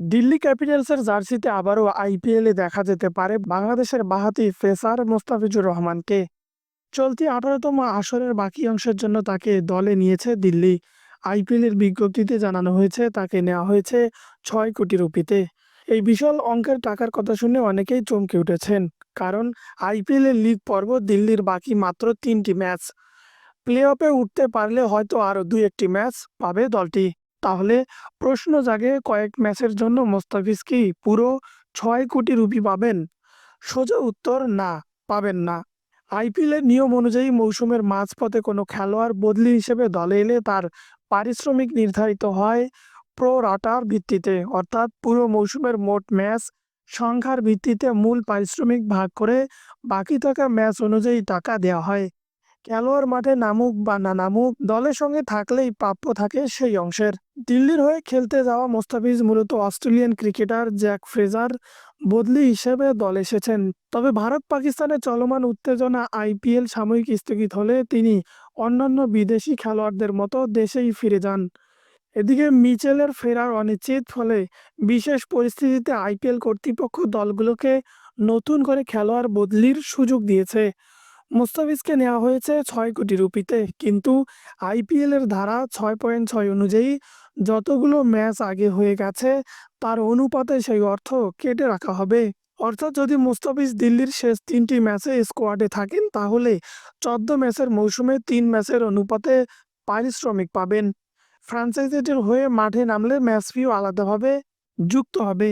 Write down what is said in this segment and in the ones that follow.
দিল্লি ক্যাপিটালসের জার্সিতে আবারও আইপিএলে দেখা যেতে পারে বাংলাদেশের বাহাতি ফেসার মোস্তাফিজুর রহমানকে। চলতি আঠারোতম আসরের বাকি অংশের জন্য তাকে দলে নিয়েছে দিল্লি। আইপিএলের বিজ্ঞপ্তিতে জানানো হয়েছে, তাকে নেওয়া হয়েছে ছয় কোটি রুপিতে। এই বিশাল অঙ্কের টাকার কথা শুনে অনেকেই চমকে উঠেছেন, কারণ আইপিএলের লিগ পর্ব দিল্লির বাকি মাত্র তিনটি ম্যাচ। প্লে অফে উঠতে পারলে হয়তো আরও দুই একটি ম্যাচ পাবে দলটি। তাহলে প্রশ্ন জাগে কয়েক ম্যাচের জন্য মোস্তাফিজ কি পুরো ছয় কোটি রুপি পাবেন? সোজা উত্তর, না, পাবেন না। আইপিএলের নিয়ম অনুযায়ী মৌসুমের মাঝপথে কোনো খেলোয়াড় বদলি হিসেবে দলে এলে তার পারিশ্রমিক নির্ধারিত হয় প্রো রাটার ভিত্তিতে। অর্থাৎ পুরো মৌসুমের মোট ম্যাচ সংখ্যার ভিত্তিতে মূল পারিশ্রমিক ভাগ করে বাকি থাকা ম্যাচ অনুযায়ী টাকা দেওয়া হয়। খেলোয়াড় মাঠে নামুক বা না নামুক, দলের সঙ্গে থাকলেই প্রাপ্য থাকে সেই অংশের। দিল্লির হয়ে খেলতে যাওয়া মোস্তাফিজ মূলত অস্ট্রেলিয়ান ক্রিকেটার জ্যাক ফ্রেজার বদলি হিসেবে দল এসেছেন। তবে ভারত পাকিস্তানে চলমান উত্তেজনা আইপিএল সাময়িক স্থগিত হলে তিনি অন্যান্য বিদেশি খেলোয়াড়দের মতো দেশেই ফিরে যান। এদিকে মিচেলের ফেরার অনিশ্চিত ফলে বিশেষ পরিস্থিতিতে আইপিএল কর্তৃপক্ষ দলগুলোকে নতুন করে খেলোয়াড় বদলির সুযোগ দিয়েছে। মোস্তাফিজকে নেওয়া হয়েছে ছয় কোটি রুপিতে। কিন্তু আইপিএলের ধারা ছয় পয়েন্ট ছয় অনুযায়ী যতগুলো ম্যাচ আগে হয়ে গেছে, তার অনুপাতে সেই অর্থ কেটে রাখা হবে। অর্থাৎ যদি মুস্তাফিজ দিল্লির শেষ তিনটি ম্যাচে স্কোয়াডে থাকেন, তাহলে চোদ্দ ম্যাচের মৌসুমে তিন ম্যাচের অনুপাতে পারিশ্রমিক পাবেন। ফ্রাঞ্চাইজিটির হয়ে মাঠে নামলে ম্যাচ ফিও আলাদাভাবে যুক্ত হবে।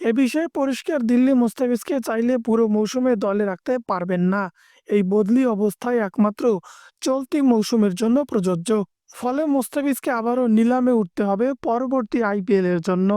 এ বিষয়ে পরিষ্কার দিল্লি মুস্তাফিজকে চাইলে পুরো মৌসুমে দলে রাখতে পারবেন না। এই বদলি অবস্থায় একমাত্র চলতি মৌসুমের জন্য প্রযোজ্য। ফলে মুস্তাফিজকে আবারও নিলামে উঠতে হবে পরবর্তী আইপিএলের জন্য।